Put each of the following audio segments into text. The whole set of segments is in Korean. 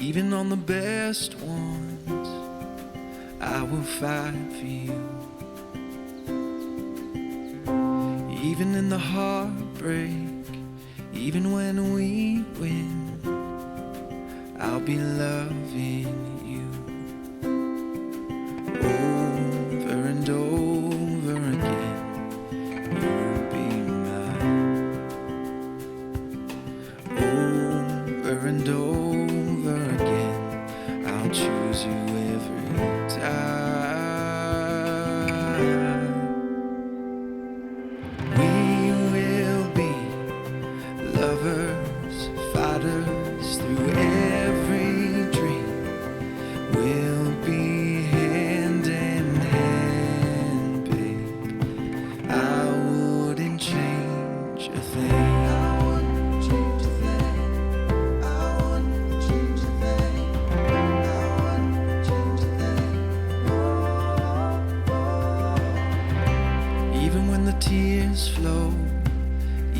even on the best ones, I will fight for you. Even in the heartbreak, even when we win, I'll be loving you I'll you every time.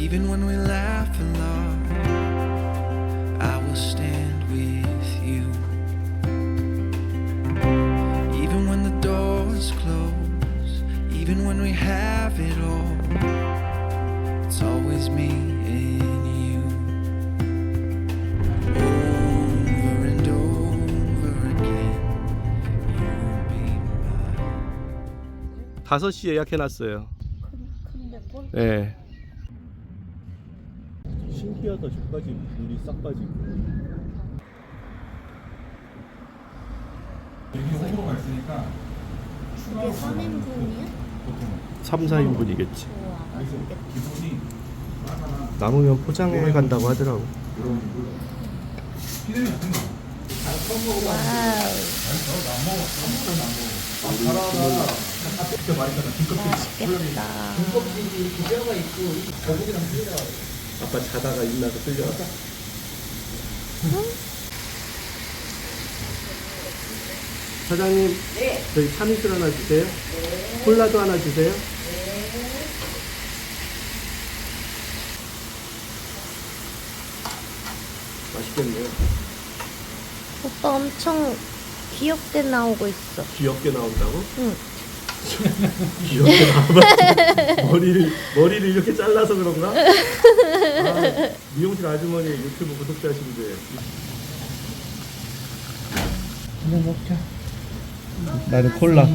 even when we laugh a lot, I will stand with you. Even when the doors close, even when we have it all, it's always me and you. Over and over again, you'll be mine. 5시 예약해놨어요. 근데 뭘 네. 신기하다. 저까지 물이 싹 빠지고. 이게 3인분이야? 3, 4인분이겠지. 우와 맛있겠다. 남으면 포장해 간다고 하더라고. 맛있겠다 아빠 자다가 일나서 끌려왔다. 사장님, 저희 참이슬 하나 주세요. 콜라도 하나 주세요. 맛있겠네요. 오빠 엄청 귀엽게 나오고 있어 귀엽게 나온다고? 응 귀엽게 나와봐. 머리를 머리를 이렇게 잘라서 그런가? 아, 미용실 아주머니 유튜브 구독자신데. 그냥 먹자. 나는 콜라.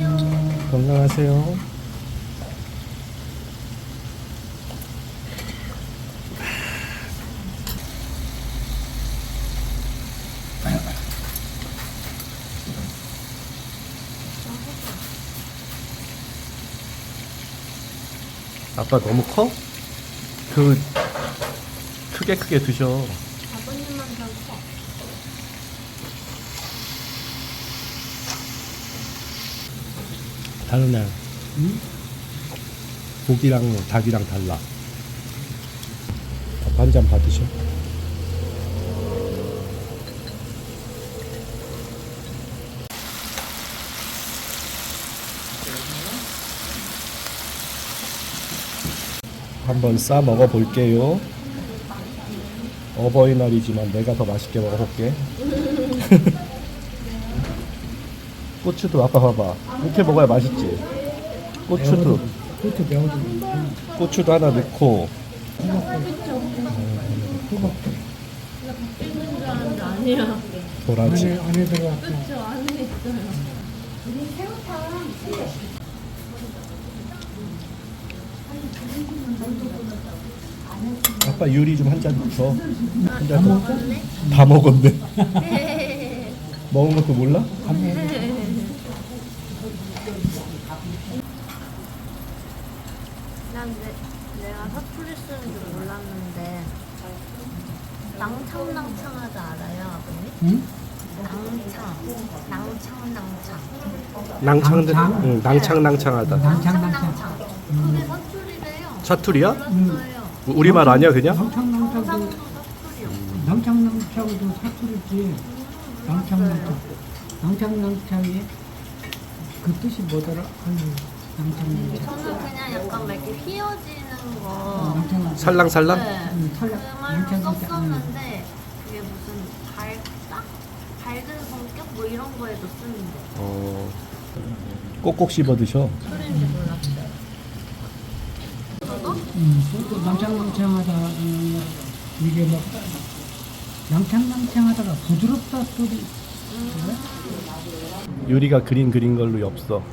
건강하세요. 아빠 너무 커? 그 크게 크게 드셔. 아버님만 더 커 다르네. 고기랑 닭이랑 달라. 한잔 받으셔. 한번 싸 먹어 볼게요. 어버이날이지만 내가 더 맛있게 먹어볼게. 고추도 아빠 봐봐. 이렇게 먹어야 맛있지. 고추도 고추도 하나 넣고 도라지. 안에 들어갔어. 저 안에 있어요 아빠 유리 좀 한 잔 줘. 한잔 더. 다 먹었네. 먹은 것도 몰라? 난 내, 내가 사투리 쓰는 줄 몰랐는데 낭창낭창하다 알아요 아버님? 응? 낭창 낭창낭창 낭창 낭창? 응, 낭창 낭창하다. 낭창 낭창. 그게 사투리래요 사투리야? 맞아요 우리말 아니야 그냥? 사투리요 낭창낭창도 사투리지. 낭창낭창. 낭창낭창이 그 뜻이 뭐더라? 낭창낭창. 저는 그냥 약간 막 이렇게 휘어지는 거. 남창 살랑살랑? 네. 음, 그 탈락. 말로 남창 남창. 썼었는데 그게 무슨 밝다? 밝은 성격 뭐 이런 거에도 쓰는데 어. 꼭꼭 씹어 드셔. 소리인지 몰랐어요. 음, 또 낭창낭창하다 음, 이게 막 낭창낭창하다가 부드럽다 소리 유리가 그린 그린 걸로 엽서.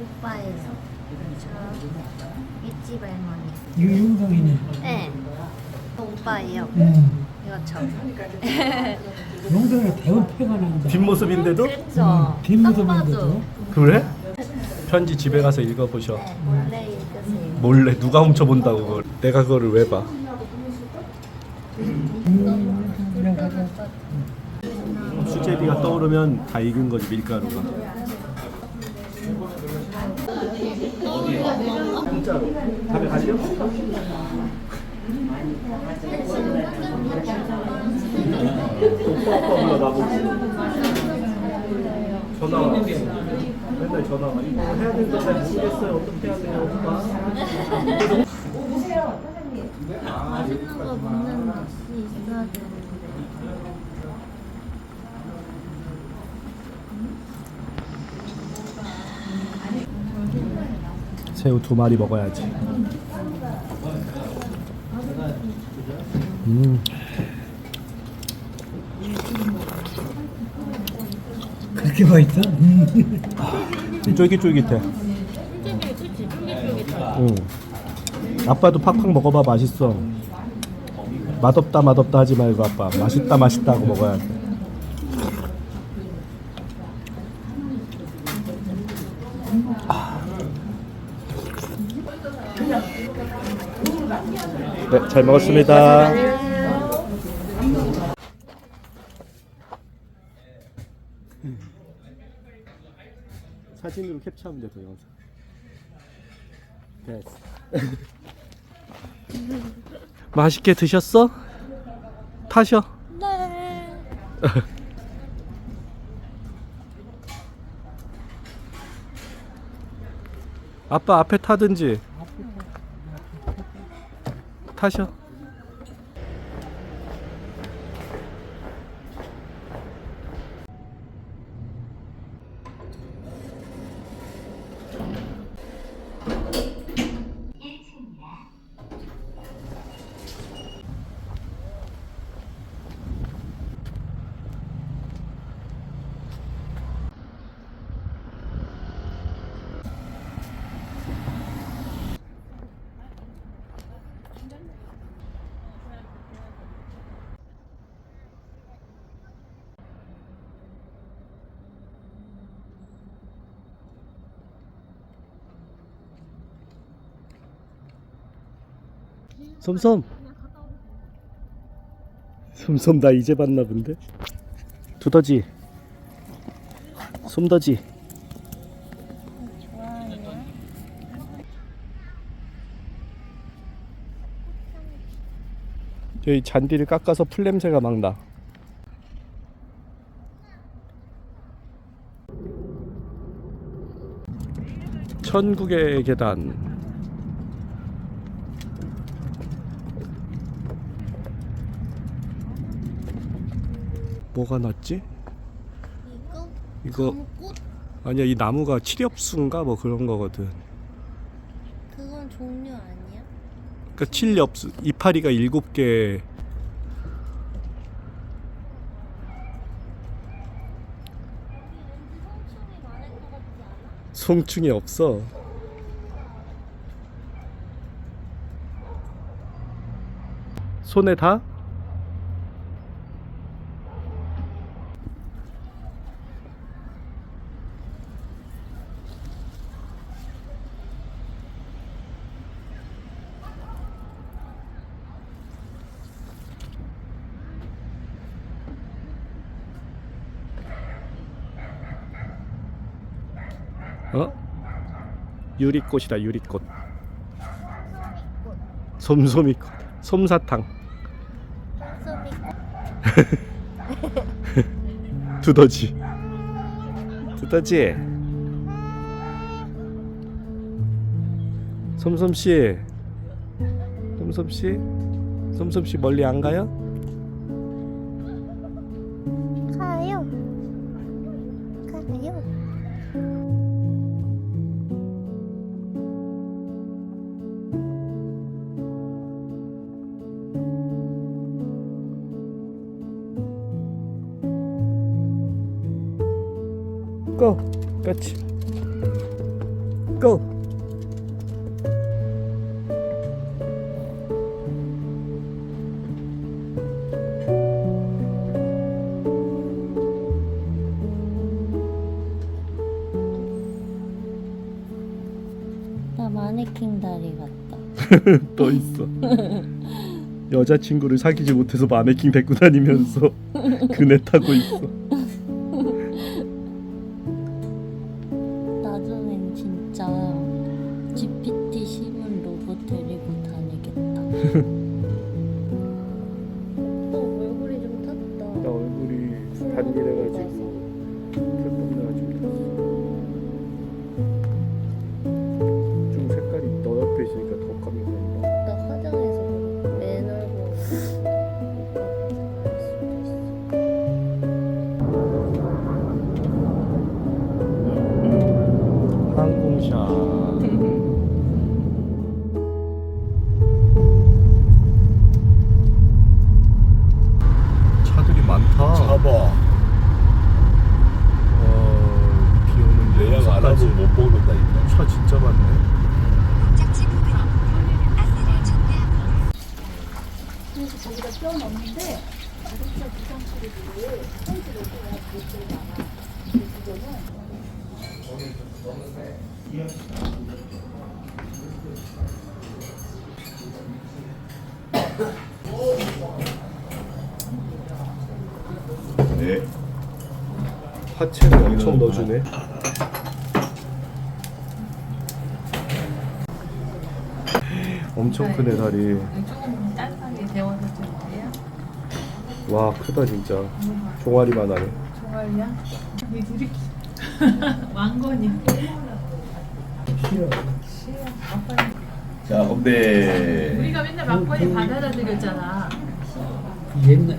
오빠에서 저 윗집 할머니. 이거 용성이네 네. 오빠예요. 음, 이거 저. 용성이 배운 패가 난다 뒷모습인데도? 그렇죠. 음, 뒷모습인데도? 봐도. 그래? 편지 집에 가서 읽어보셔. 네, 몰래 읽으세요. 몰래 누가 훔쳐본다고 그걸. 내가 그거를 왜 봐? 수제비가 떠오르면 다 익은 거지 밀가루가. 진짜로. 답에 가시죠? 오빠 오빠 불러 나보고. 전화 와. 맨날 전화 와. 이거 해야 되는데 잘 모르겠어요. 어떻게 해야 돼요, 오빠? 맛있는 거 먹는 맛이 있어야 되는데. 새우 두 마리 먹어야지. 음. 그렇게 맛있어? 음. 쫄깃쫄깃해. 응. 아빠도 팍팍 먹어봐 맛있어. 맛없다 맛없다 하지 말고 아빠 맛있다 맛있다 하고 먹어야 돼. 아. 네, 잘 먹었습니다. 사진으로 캡처하면 돼, 동영상. 됐어. 맛있게 드셨어? 타셔. 네. 아빠 앞에 타든지. 타셔. 솜솜. 솜솜 나 이제 봤나 본데. 두더지. 솜더지. 여기 잔디를 깎아서 풀 냄새가 막 나. 천국의 계단. 뭐가 났지? 이거 이거 감꽃 아니야 이 나무가 칠엽수인가 뭐 그런 거거든. 그건 종류 아니야? 그러니까 칠엽수 이파리가 일곱 개. 송충이 없어. 손에 다? 유리꽃이다 유리꽃. 솜솜이꽃 솜사탕. 두더지. 두더지. 솜솜 씨, 솜솜 씨, 솜솜 씨 멀리 안? 가요. 고, 같이, 고. 나 마네킹 다리 같다. 또 있어. 여자친구를 사귀지 못해서 마네킹 데리고 다니면서 그네 타고 있어. 네. 파채를 엄청 넣어주네. 엄청 크네 다리. 조금 짠하게 데워서 줄게요. 와 크다 진짜. 종아리만 하네. 종아리야? 이 둘이 왕건이야. 싫어. 싫어. 아빠 자, 건배. 우리가 맨날 막걸리 받아다 드렸잖아. 옛날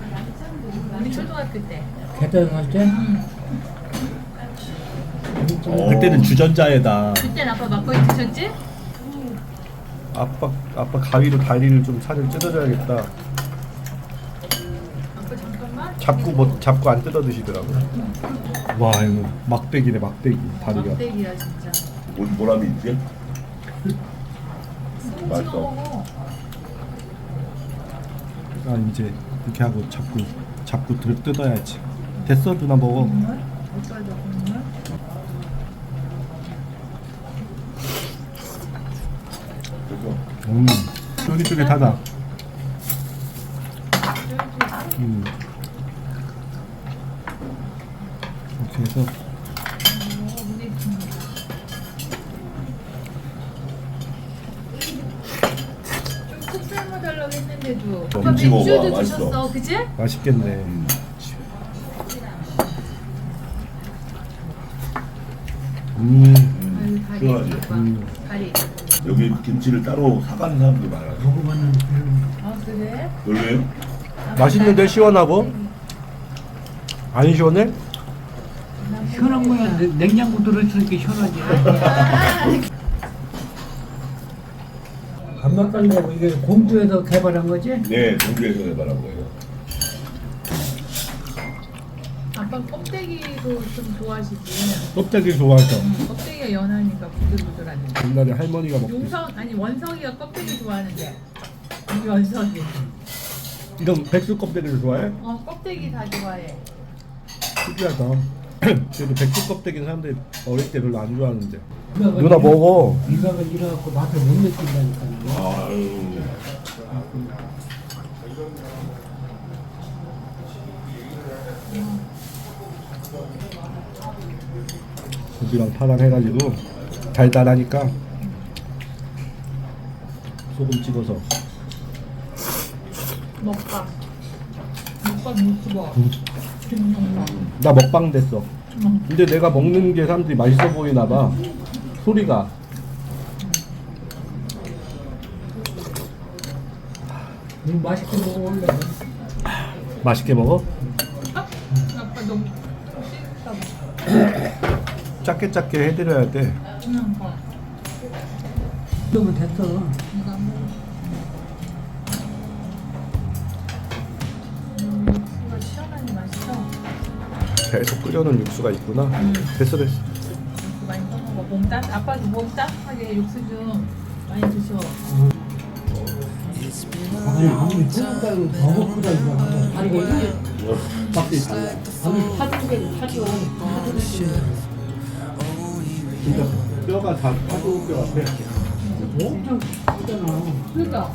우리 초등학교 때. 갈 때? 어. 그때는 주전자에다 그땐 아빠 막걸리 드셨지? 아빠 아빠 가위로 다리를 좀 살을 뜯어줘야겠다. 잡고 뭐 잡고 안 뜯어 드시더라고. 와 이거 막대기네 막대기 다리가. 막대기야 진짜. 뭐, 보람이 있지? 맛있어. 먹어. 아 이제 이렇게 하고 잡고 잡고 들 뜯어야지. 됐어 누나 먹어. 국물? 오빠도 국물? 그래서 음 쫄깃쫄깃하다. 음 이렇게 해서 삶아 달라고 했는데도. 오빠 김치 먹어봐, 맥주도 맛있어. 드셨어, 그치? 맛있겠네. 음. 음 아유 다리. 시원하지? 오빠. 음. 다리. 여기 김치를 따로 사가는 사람도 별로 아 그래? 별로예요? 맛있는데 시원하고 안 시원해? 시원한 거야. 냉- 냉장고 들어있으니까 시원하지. 안막걸리라고 이게 공주에서 개발한 거지? 네, 동주에서 개발한 거예요. 아빠 껍데기도 좀 좋아하시지? 껍데기 좋아해서 껍데기가 연하니까 부들부들하네. 옛날에 할머니가 먹고 용성 아니 원석이가 껍데기 좋아하는데 우리 원석이 이런 백수 껍데기를 좋아해? 어 껍데기 다 좋아해. 특이하다. 그래도 백수 껍데기는 사람들이 어릴 때 별로 안 좋아하는데. 누나가 누나 먹어. 이가가 일어갖고 맛을 못 느낀다니까. 아유. 고기랑 파랑 해가지고 달달하니까 소금 찍어서 먹방. 먹방 유튜버. 김용남. 나 먹방 됐어. 근데 내가 먹는 게 사람들이 맛있어 보이나 봐. 소리가. 음, 맛있게 먹어 원래. 맛있게 먹어? 아빠 음. 너무 작게 작게 해드려야 돼. 그러면 됐어. 계속 끓여놓은 육수가 있구나. 됐어 됐어. 많이 떠먹어. 몸 따, 아빠도 몸 따뜻하게 육수 좀 많이 드셔. 아니 아무리 생각해도 더 먹보다 이거 아니 이거 맛이 달라. 아니 파전 파전 진짜 뼈가 다 파도 뼈 같아. 엄청 크잖아. 그러니까.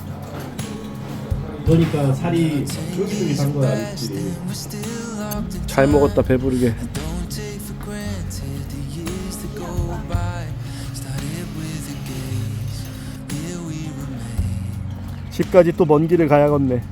그러니까 살이 쫄깃쫄깃한 거야 입질이. 잘 먹었다 배부르게. 집까지 또 먼 길을 가야겠네.